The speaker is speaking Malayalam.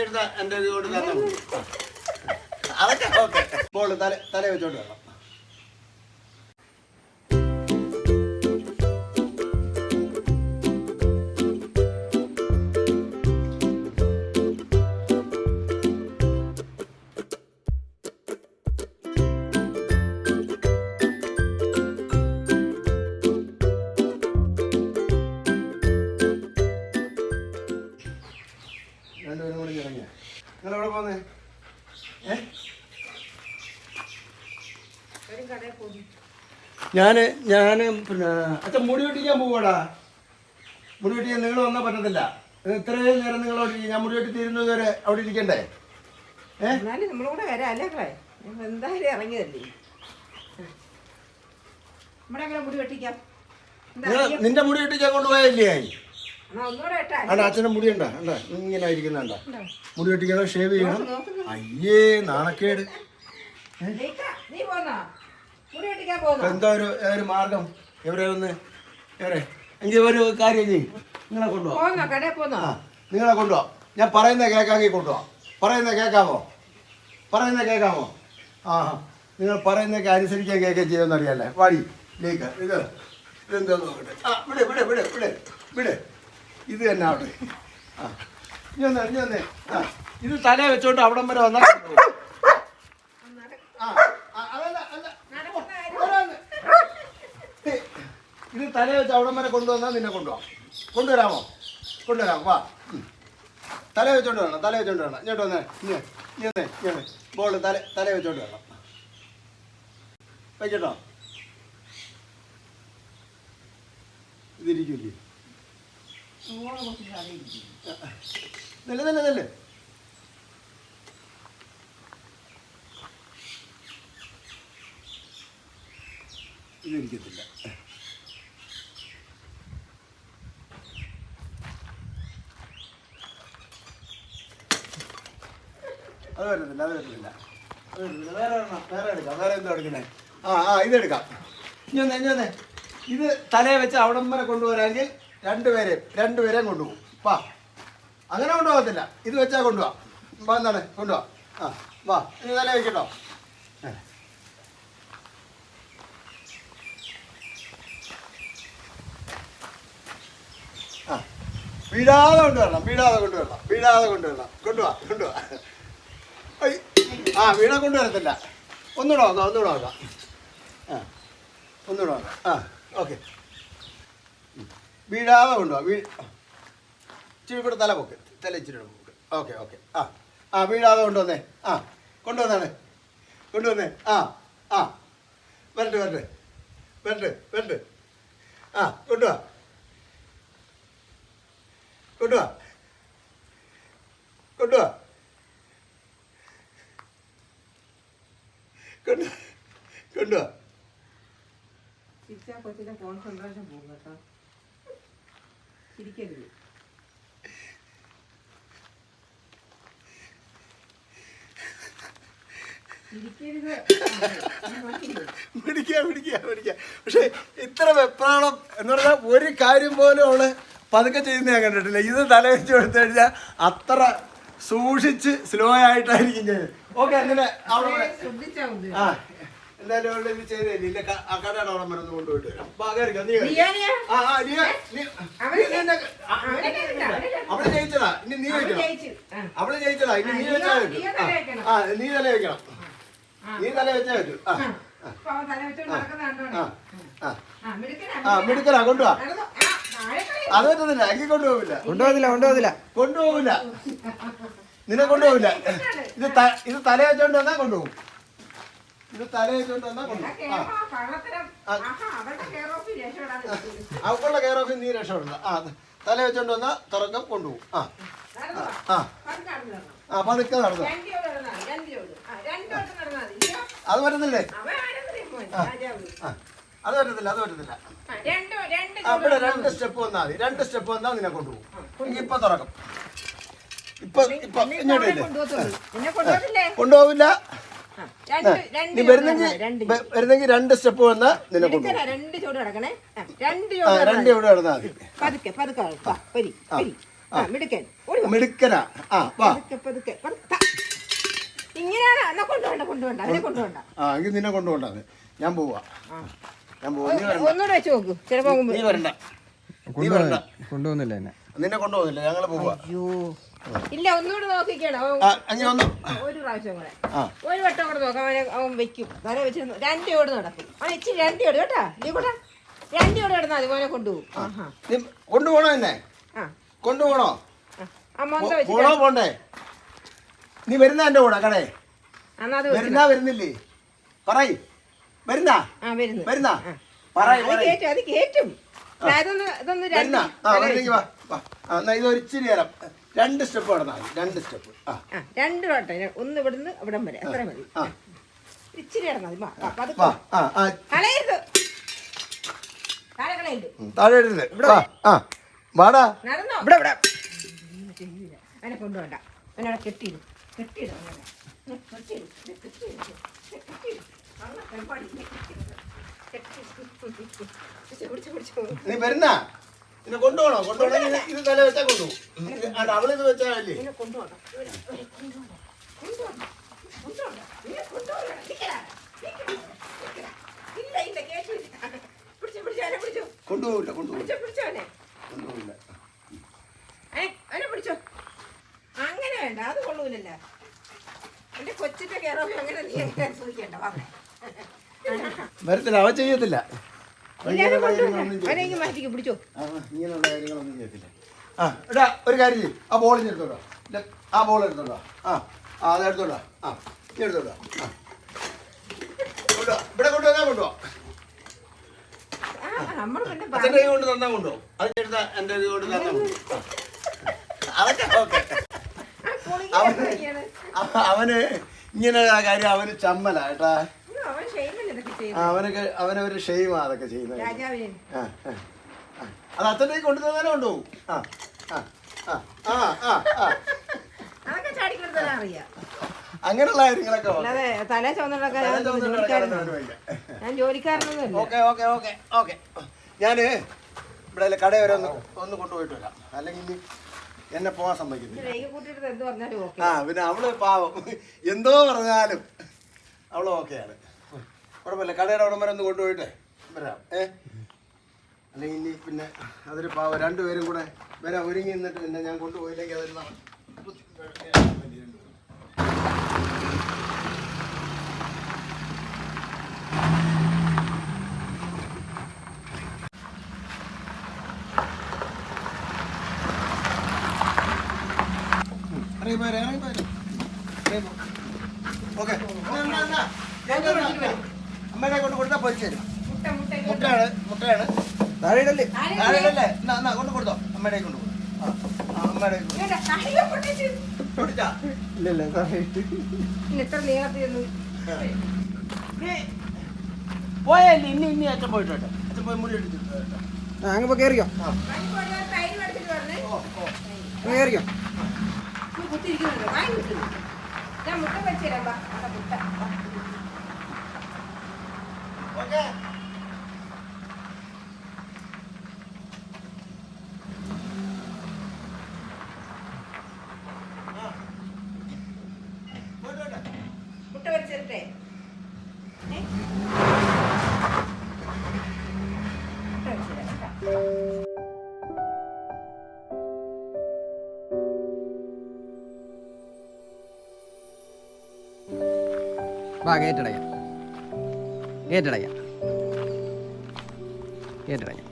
എടുത്ത എന്റെ ഇത് കൊണ്ട് തന്നാ. അതൊക്കെ ഓക്കെ. ബോൾ തല തല വെച്ചോണ്ട് വേണം ഞാൻ ഞാൻ പിന്നെ. അച്ഛൻ മുടി വെട്ടിക്കാൻ പോവാടാ. മുടി വെട്ടിക്കാൻ നിങ്ങൾ വന്നാൽ പറ്റത്തില്ല. ഇത് ഇത്രയും നേരം നിങ്ങൾ അവിടെ. ഞാൻ മുടി വെട്ടി തീരുന്നത് വരെ അവിടെ ഇരിക്കണ്ടേ? ഏ? നമ്മളൂടെ വരാം അല്ലേ ഭായ് ഞങ്ങൾ എന്തായാലും ഇറങ്ങിയതല്ലേ? നമ്മുടെ അങ്ങനെ മുടി വെട്ടിക്കാം. നിന്റെ മുടി വെട്ടിക്കാൻ കൊണ്ടുപോയല്ലേ അല്ല അച്ഛനും വെട്ടാ അണ്ട അച്ഛന്റെ മുടി ഉണ്ടാ അല്ല ഇങ്ങനെ ഇരിക്കുന്നുണ്ട? മുടി വെട്ടിക്കണം ഷേവ് ചെയ്യണം? അയ്യേ നാണക്കേട്. നീ പോന്നോ? എന്താ ഒരു ഒരു മാർഗം? എവിടെ ഒന്ന്? എവിടെ? എങ്കിൽ ഒരു കാര്യം ചെയ്യും. നിങ്ങളെ കൊണ്ടുപോവാ നിങ്ങളെ കൊണ്ടുപോവാ ഞാൻ പറയുന്ന കേക്കാക്കി കൊണ്ടുപോവാ പറയുന്ന കേൾക്കാമോ? പറയുന്ന കേൾക്കാമോ? ആ. നിങ്ങൾ പറയുന്നൊക്കെ അനുസരിക്കാൻ കേക്കാൻ ചെയ്യുമെന്ന് അറിയാല്ലേ? വാടി ലേക്ക്. ഇത് ഇതെന്താ നോക്കട്ടെ. ആ വിടെ വിടെ വിടെ വിടെ വിടെ. ഇത് തന്നെ അവിടെ. ആ ഇനി വന്നേ ആ ഇത് തല വെച്ചോണ്ട് അവിടം വരെ വന്നാൽ കൊണ്ടുപോകും. ആ ആ, അതല്ല അല്ല നടക്കുന്ന കാര്യം. വരാന്ന്. ഏയ്, ഇത് തല വെച്ച് അവിടം വരെ കൊണ്ടുവന്നാൽ നിന്നെ കൊണ്ടുപോകാം കൊണ്ടുവരാമോ? കൊണ്ടുവരാം. വാ. തല വെച്ചോണ്ട് വേണം തല വെച്ചോണ്ട് വേണം ഇങ്ങോട്ട് വന്നേ ഇങ്ങനെ ഇങ്ങനെ ബോൾ തല തല വെച്ചോണ്ട് വേണം കറി ഇരിക്കും. നെല്ല് നെല്ല് നെല്ല്. ഇതിരിക്കത്തില്ല. അത് വരുന്നില്ല അത് വരുന്നില്ല അത് വേറെ വേറെ എടുക്കാം വേറെ എന്തോ എടുക്കണേ. ആ ആ ഇതെടുക്കാം ഇനി വന്നേ ഇനി വന്നേ. ഇത് തലയെ വെച്ച് അവിടം വരെ കൊണ്ടുവരാമെങ്കിൽ രണ്ടുപേരെയും രണ്ടുപേരെയും കൊണ്ടുപോകും. വാ. അങ്ങനെ കൊണ്ടുപോകത്തില്ല. ഇത് വെച്ചാൽ കൊണ്ടുപോവാം വാ എന്താണ്? കൊണ്ടുപോവാം ആ വാ. ഇത് തല വെക്കട്ടോ. ആ. വീഴാതെ കൊണ്ടുവരണം വീഴാതെ കൊണ്ടുവരണം വീഴാതെ കൊണ്ടുവരണം. കൊണ്ടുപോവാ കൊണ്ടുപോവാ. ആ വീണ കൊണ്ടുവരത്തില്ല ഒന്നുകൂടെ നോക്കാം ഒന്നുകൂടെ നോക്കാം ആ ഒന്നുകൂടെ ആ ഓക്കെ. വീഴാതെ കൊണ്ടുപോവാ വീ ഇച്ചിരി കൂടെ തല പൊക്ക്. തല ഇച്ചിരി കൂടെ പൊക്ക്. Okay okay. ആ ആ വീഴാതെ കൊണ്ടുവന്നേ. ആ കൊണ്ടുവന്നാണ് കൊണ്ടുവന്നേ. ആ ആ. വരട്ടെ വരട്ടെ. വരട്ടെ വരട്ടെ. ആ കൊണ്ടുവാ. കൊണ്ടുവാ. കൊണ്ടുവാ. കൊണ്ടുവാ കൊണ്ടുവാ ചിരിച്ചാ കൊച്ചിന്റെ കോൺസെൻട്രേഷൻ പോകും കേട്ടോ ചിരിക്കരുത് ചിരിക്കരുത് ആ, നോക്കില്ലേ? പിടിക്കുക പിടിക്കുക പിടിക്കുക പക്ഷെ ഇത്ര വെപ്രാളം എന്ന് പറഞ്ഞാൽ ഒരു കാര്യം പോലും അവൾ പതുക്കെ ചെയ്യുന്ന ഞാൻ കണ്ടിട്ടില്ല. ഇത് തല വെച്ച് കൊടുത്തു കഴിഞ്ഞാൽ അത്ര സൂക്ഷിച്ച് സ്ലോ ആയിട്ടായിരിക്കും ചെയ്യുന്നത് ഓക്കെ അങ്ങനെ അവിടെ ആ എന്തായാലും അവളുടെ ഇത് ചെയ്തേ. ആ കടയുടെ അവിടെ മരുന്ന് കൊണ്ടുപോയിട്ട് വരാം. അപ്പൊ നീ. ആ ആ നീ. അവൾ ജയിച്ചതാ. ഇനി നീ അവൻ വെക്കണം അവൾ ജയിച്ചതാ. ഇനി ആ, നീ വെച്ചാൽ പറ്റും ആ, നീ തല വെക്കണം. ആ. നീ തല വെച്ചാൽ പറ്റും ആ ആ. തല വെച്ചോണ്ട് നടക്കുന്ന ആ ആ. ആ, മിടുക്കനാ, ആ മിടുക്കനാ. മിടുക്കലാ കളി. അത് പറ്റത്തില്ല. എനിക്ക് കൊണ്ടുപോകില്ല കൊണ്ടുപോകത്തില്ല കൊണ്ടുപോകത്തില്ല. കൊണ്ടുപോകില്ല നിന്നെ കൊണ്ടുപോകില്ല ഇത് ഇത് തല വെച്ചോണ്ട് വന്നാ കൊണ്ടുപോകും. ഇത് തല വെച്ചോണ്ട് വന്നാ കൊണ്ടുപോകും. അവക്കുള്ള കെയർ ഓഫ് നീ രക്ഷപ്പെടില്ല ആ തല വെച്ചോണ്ട് വന്നാ തുറക്കം കൊണ്ടുപോകും. ആ. ആ. ആ പതുക്കെ നടന്നു? അത് പറ്റത്തില്ലേ. ആ. അത് പറ്റത്തില്ല അത് പറ്റത്തില്ല. അവിടെ രണ്ട് സ്റ്റെപ്പ് വന്നാൽ മതി. രണ്ട് സ്റ്റെപ്പ് വന്നാൽ നിന്നെ കൊണ്ടുപോകും. ഇപ്പൊ തുറക്കും. ഇപ്പൊ ഇങ്ങോട്ട് കൊണ്ടുപോകില്ല ചോറ് വരുന്നെങ്കിൽ വരുന്നെങ്കിൽ രണ്ട് സ്റ്റെപ്പ് വന്നാ നിന്നെ കൊണ്ടുപോകും. രണ്ട് ചോട് കിടക്കണേ രണ്ട് നടന്നാൽ മതി. പതുക്കെ പതുക്കെ മിടുക്കൻ മിടുക്കനാ. ആ വാ. പതുക്കെ. ഇങ്ങനെയാണ് കൊണ്ടുപോണ്ട കൊണ്ടുപോണ്ട കൊണ്ടുപോണ്ട ആ എങ്കിൽ നിന്നെ കൊണ്ടുപോണ്ടാന്ന് ഞാൻ പോവാ. ഞാൻ പോവാ. നീ വരണ്ട. ഒന്നുകൂടെ വെച്ച് നോക്ക് ചിലപ്പോ നീ വരണ്ട. നീ കൊണ്ടുപോകുന്നില്ല വരണ്ട കൊണ്ടുപോകുന്നില്ല എന്നെ. നിന്നെ കൊണ്ടുപോകുന്നില്ല ഞങ്ങൾ പോവാ. അയ്യോ. ഇല്ല ഒന്നുകൂടെ നോക്കിക്കണം ഒരു പ്രാവശ്യം കൂടെ. ഒരു വട്ടം കൂടെ നോക്കാം അവനെ അവൻ വെക്കും. വര വെച്ച് രണ്ട് ഓട് നടക്കും. അവൻ ഇച്ചിരി രണ്ടു ഓട് കേട്ടാ? നീ കൂട്ടാ രണ്ട് ഓട് കിടന്നാ അതുപോലെ കൊണ്ടുപോകും. കൊണ്ടുപോകണോ എന്നെ? കൊണ്ടുപോകണോ? പോണോ പോണ്ടേ? നീ വരുന്ന എന്റെ കൂടെ കടേ. വരുന്ന വരുന്നില്ലേ? പറയ്. വരുന്നാ? വരുന്നു. പറയ് ഇതൊന്ന് ഇതൊന്ന് ഇതൊരിച്ചിരി വരുന്നാ രണ്ട് സ്റ്റെപ്പ് നടന്നാൽ രണ്ട് സ്റ്റെപ്പ്. ആ. രണ്ട് വട്ടം. ഒന്ന് ഇവിടുന്ന് ഇവിടം വരെ. അത്ര മതി. ഇച്ചിരി നടന്നാൽ മതി. കളയരുത് താഴെ ഇടരുത് ആ വാടാ. നടന്നോ? ഇവിടെ ഇവിടെ. അവനെ കൊണ്ടുപോണ്ട കെട്ടി കെട്ടിയിടും. കെട്ടിയിടും. നീ വരുന്നാ? നിന്നെ കൊണ്ടുപോകണോ? കൊണ്ടുപോകണമെങ്കിൽ ഇത് ഇത് തല വെച്ചാൽ കൊണ്ടുപോകും അത് അവളിത് വെച്ചാൽ അല്ലേ. കൊണ്ടുപോകില്ല കൊണ്ടുപോകില്ല. കൊണ്ടുപോകില്ല അങ്ങനെ വേണ്ട അത് കൊള്ളൂലല്ലോ. എന്റെ കൊച്ചിന്റെ കയറുമ്പോ അങ്ങനെ നീ വാ. വരത്തില്ല അവ ചെയ്യത്തില്ല. ഇങ്ങനെയുള്ള. കാര്യങ്ങളൊന്നും ചെയ്യത്തില്ല. ആ, എടാ ഒരു കാര്യം ചെയ്യും. ആ ബോൾ ഇനി എടുത്തോട്ടോ ഇല്ല, ആ ബോൾ എടുത്തോട്ടോ ആ ആ അത് എടുത്തോട്ടോ ആ നീ എടുത്തോട്ടോ ആ. കൊണ്ടുവാ. ഇവിടെ കൊണ്ടുവന്നാ കൊണ്ടുപോവാ ആ നമ്മൾ പിന്നെ അച്ഛന്റെ കൈ കൊണ്ട് തന്നാ കൊണ്ടുപോകും അത് എടുത്താ എന്റെ കൈ കൊണ്ട് തന്നാ കൊണ്ടുപോകും ആ. അതൊക്കെ ഓക്കെ. അവന് അവ- അവന് ഇങ്ങനെ കാര്യം അവന് ചമ്മല കേട്ടാ അവൻ ഷെയ്മൻ ഇതൊക്കെ ചെയ്യും ആ, അവനൊക്കെ അവനൊരു ഷെയ്മ അതൊക്കെ ചെയ്യുന്നത്. അത് അച്ഛന്റെ കൈ കൊണ്ടു തന്നെ കൊണ്ടുപോകും. ആ ആ ആ ആ അങ്ങനെയുള്ള കാര്യങ്ങളൊക്കെ തല ഞാൻ ജോലിക്കാരനൊന്നും ഞാൻ ഇവിടെ കട വരെ ഒന്ന് ഒന്ന് കൊണ്ടുപോയിട്ട് വരാം. അല്ലെങ്കിൽ ഇനി എന്നെ പോകാൻ സമ്മതിക്കുന്നില്ല ആ പിന്നെ അവൾ പാവം. എന്തോ പറഞ്ഞാലും അവൾ ഓക്കെയാണ് കുഴപ്പമില്ല. കടയുടെ അവിടം വരെ ഒന്ന് കൊണ്ടുപോയിട്ടേ. വരാം. ഏ? അല്ലെങ്കിൽ ഇനി പിന്നെ അതൊരു പാവം. രണ്ടുപേരും കൂടെ വരാം. ഒരുങ്ങി നിന്നിട്ട് പിന്നെ ഞാൻ കൊണ്ടുപോയില്ലെങ്കിൽ അതൊരു ന- ബുദ്ധി- ഇറങ്ങി പോരെ, ഇറങ്ങി പോരെ. ഇറങ്ങി പോ. ഓക്കെ. എന്നാ, എന്നാ, എന്നാ. ഞാൻ എന്നാ, അമ്മേനെ കൊണ്ട് കൊടുത്താൽ പൊരിച്ചു തരും മുട്ട മുട്ട മുട്ടയാണ് മുട്ടയാണ് താഴെ ഇടല്ലേ? എന്നാ എന്നാ കൊണ്ട് കൊടുത്തോ. അമ്മയുടെ കൊണ്ട് അമ്മയുടെ. പൊട്ടിച്ച്. കൊടുത്താ ഇല്ല ഇല്ല താഴെ ഇത്ര നീളത്തിലൊന്നും നീ പോയല്ലേ ഇനി ഇനി അച്ഛൻ പോയിട്ട് അച്ഛൻ പോയി മുടി എടുത്തിട്ട് അങ്ങ് പോ കയറിക്കോ. ഞാൻ മുട്ട വെച്ച് തരാം വാ. അവിടെ മുട്ട. ഓക്കെ ആ. പോയിട്ട് വരട്ടെ. മുട്ട വെച്ച് തരട്ടെ? ഏ? മുട്ട വെച്ച് തരാം കേട്ടോ. വാ ഗേറ്റ് അടയ്ക്കാം ഗേറ്റ് അടയ്ക്കാം ഗേറ്റ് അടയ്ക്കാം